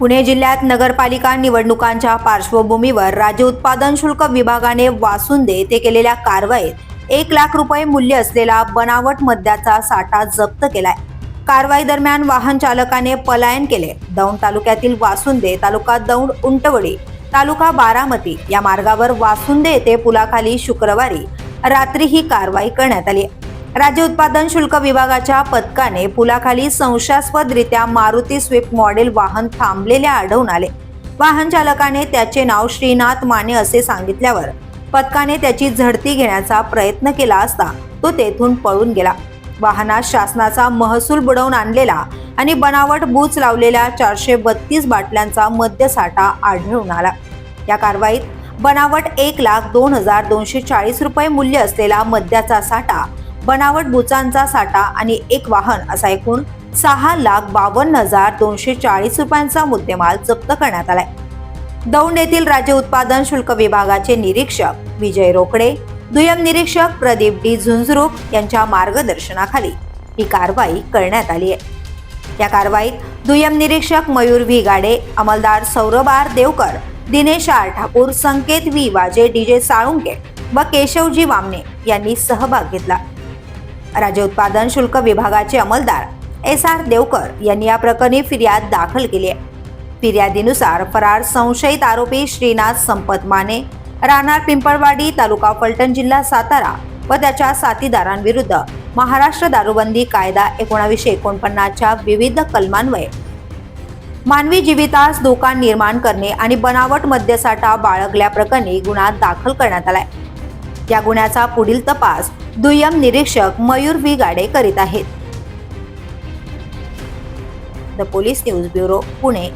पुणे जिल्ह्यात नगरपालिका निवडणुकांच्या पार्श्वभूमीवर राज्य उत्पादन शुल्क विभागाने वासुंदे येथे केलेल्या कारवाईत एक लाख रुपये मूल्य असलेला बनावट मद्याचा साठा जप्त केलाय. कारवाई दरम्यान वाहन चालकाने पलायन केले. दौंड तालुक्यातील वासुंदे तालुका दौंड उंटवडी तालुका बारामती या मार्गावर वासुंदे येथे पुलाखाली शुक्रवारी रात्री ही कारवाई करण्यात आली राज्य उत्पादन शुल्क विभागाच्या पथकाने पुलाखाली संशयास्पदरित्या मारुती स्विफ्ट मॉडेल वाहन थांबलेले आढळून आले. वाहन चालकाने त्याचे नाव श्रीनाथ माने असे सांगितल्यावर पथकाने त्याची झडती घेण्याचा प्रयत्न केला असता तो तेथून पळून गेला. वाहनात शासनाचा महसूल बुडवून आणलेला आणि बनावट बूच लावलेल्या चारशे बत्तीस बाटल्यांचा मद्यसाठा आढळून आला. या कारवाईत बनावट एक लाख दोन हजार दोनशे चाळीस रुपये मूल्य असलेला मद्याचा साठा बनावट बुचांचा साठा आणि एक वाहन असा एकूण सहा लाख बावन्न हजार दोनशे चाळीस रुपयांचा मुद्देमाल जप्त करण्यात आलाय. दौंड येथील राज्य उत्पादन शुल्क विभागाचे निरीक्षक विजय रोकडे दुय्यम निरीक्षक प्रदीप डी झुंझरुक यांच्या मार्गदर्शनाखाली ही कारवाई करण्यात आली आहे. या कारवाईत दुय्यम निरीक्षक Mayur V. Gade अंमलदार Saurabh R. Devkar Dinesh R. Thakur Sanket V. Waje D J Salunke व केशवजी वामने यांनी सहभाग घेतला. राज्य उत्पादन शुल्क विभागाचे अंमलदार एस आर देवकर यांनी या प्रकरणी फिर्याद दाखल केली आहे. फिर्यादीनुसार फरार संशयित आरोपी श्रीनाथ संपत माने राहणार पिंपळवाडी तालुका फलटण जिल्हा सातारा व त्याच्या साथीदारांविरुद्ध महाराष्ट्र दारूबंदी कायदा एकोणावीसशे एकोणपन्नासच्या विविध कलमान्वये. मानवी जीवितास धोका निर्माण करणे आणि बनावट मद्यसाठा बाळगल्याप्रकरणी गुन्हा दाखल करण्यात आलाय. या गुन्ह्याचा पुढील तपास दुय्यम निरीक्षक मयूर व्ही. गाडे करीत आहेत. The police news bureau Pune.